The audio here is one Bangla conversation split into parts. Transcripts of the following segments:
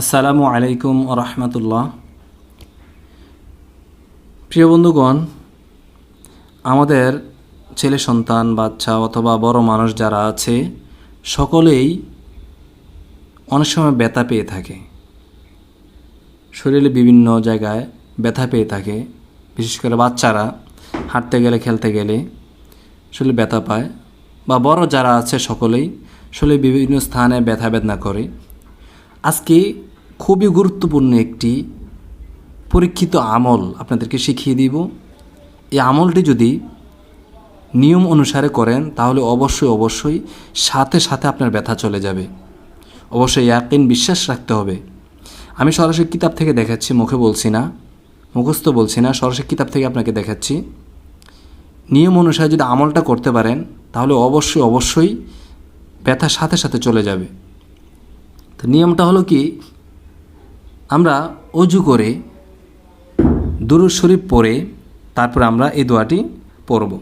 আসসালামু আলাইকুম রহমতুল্লাহ। প্রিয় বন্ধুগণ, আমাদের ছেলে সন্তান, বাচ্চা অথবা বড় মানুষ যারা আছে, সকলেই অনেক সময় ব্যথা পেয়ে থাকে। শরীরে বিভিন্ন জায়গায় ব্যথা পেয়ে থাকে। বিশেষ করে বাচ্চারা হাঁটতে গেলে, খেলতে গেলে শরীরে ব্যথা পায় বা বড় যারা আছে, সকলেই শরীরে বিভিন্ন স্থানে ব্যথা বেদনা করে। আজকে খুবই গুরুত্বপূর্ণ একটি পরীক্ষিত আমল আপনাদেরকে শিখিয়ে দিব। এই আমলটি যদি নিয়ম অনুসারে করেন, তাহলে অবশ্যই অবশ্যই সাথে সাথে আপনার ব্যথা চলে যাবে। অবশ্যই ইয়াকিন বিশ্বাস রাখতে হবে। আমি সরাসরি কিতাব থেকে দেখাচ্ছি, মুখে বলছি না, মুখস্থ বলছি না, সরাসরি কিতাব থেকে আপনাকে দেখাচ্ছি। নিয়ম অনুসারে যদি আমলটা করতে পারেন, তাহলে অবশ্যই অবশ্যই ব্যথা সাথে সাথে চলে যাবে। তো নিয়মটা হলো কি, আমরা অজু করে দুরুদ শরীফ পরে তারপর আমরা এই দোয়াটি পড়ব।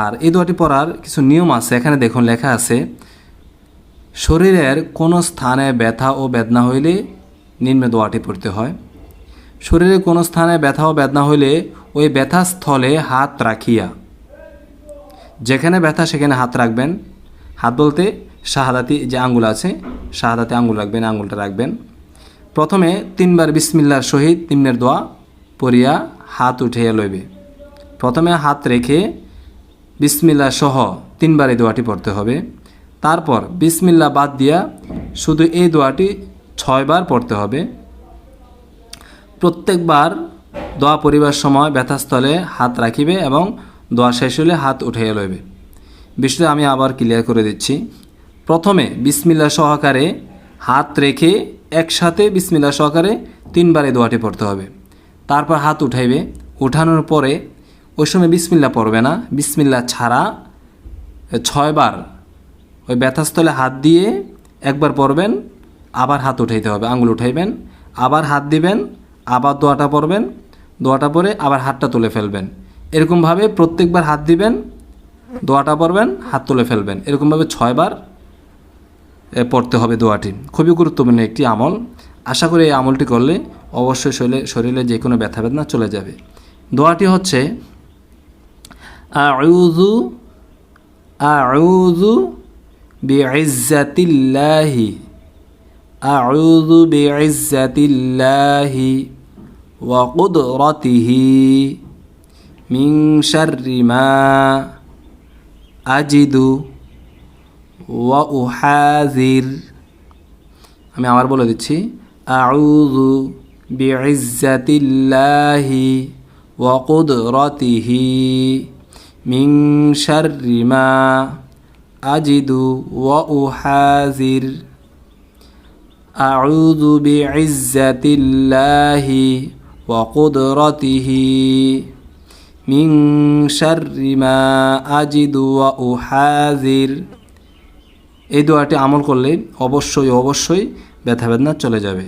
আর এই দোয়াটি পড়ার কিছু নিয়ম আছে, এখানে দেখুন লেখা আছে, শরীরের কোনো স্থানে ব্যথা ও বেদনা হইলে নিম্নে দোয়াটি পড়তে হয়। শরীরের কোনো স্থানে ব্যথা ও বেদনা হইলে ওই ব্যথা স্থলে হাত রাখিয়া, যেখানে ব্যথা সেখানে হাত রাখবেন। হাত বলতে শাহাদাতি যে আঙ্গুল আছে, শাহাদাতে আঙ্গুল রাখবেন, আঙ্গুলটা রাখবেন। প্রথমে তিনবার বিসমিল্লার সহিত নিম্নের দোয়া পড়িয়া হাত উঠিয়া লইবে। প্রথমে হাত রেখে বিসমিল্লা সহ তিনবার এই দোয়াটি পড়তে হবে। তারপর বিসমিল্লা বাদ দিয়া শুধু এই দোয়াটি ছয়বার পড়তে হবে। প্রত্যেকবার দোয়া পরিবার সময় ব্যথাস্থলে হাত রাখিবে এবং দোয়া শেষ হলে হাত উঠাইয়া লইবে। বিষয়টা আমি আবার ক্লিয়ার করে দিচ্ছি। প্রথমে বিসমিল্লা সহকারে হাত রেখে একসাথে বিসমিল্লা সহকারে তিনবার দোয়াটি পড়তে হবে। তারপর হাত উঠাইবে। উঠানোর পরে ওই সময় বিসমিল্লা পড়বে না। বিসমিল্লা ছাড়া ছয়বার ওই ব্যথাস্থলে হাত দিয়ে একবার পড়বেন, আবার হাত উঠাইতে হবে। আঙুল উঠাইবেন, আবার হাত দিবেন, আবার দোয়াটা পড়বেন, দোয়াটা পরে আবার হাতটা তুলে ফেলবেন। এরকমভাবে প্রত্যেকবার হাত দিবেন দোয়াটা পড়বেন, হাত তুলে ফেলবেন। এরকমভাবে ছয়বার পড়তে হবে দোয়াটি। খুবই গুরুত্বপূর্ণ একটি আমল। আশা করি এই আমলটি করলে অবশ্যই শরীরে শরীরে যে কোনো ব্যথা বেদনা চলে যাবে। দোয়াটি হচ্ছে, আউযু আউযু বিইজ্জাতিল্লাহি আউযু বিইজ্জাতিল্লাহি ওয়া কুদরাতিহি মিন শাররি মা আজিদু ওয়া উহাজির আমি আবার বলে দিচ্ছি আউযু বিইজ্জাতিল্লাহি ওয়া কুদরাতিহি মিন শাররি মা আজিদু ওয়া উহাজির أعوذ بعزة الله وقدرته من شر ما أجد وأحاذر এই দোয়াটি আমল করলে অবশ্যই অবশ্যই ব্যথা বেদনা চলে যাবে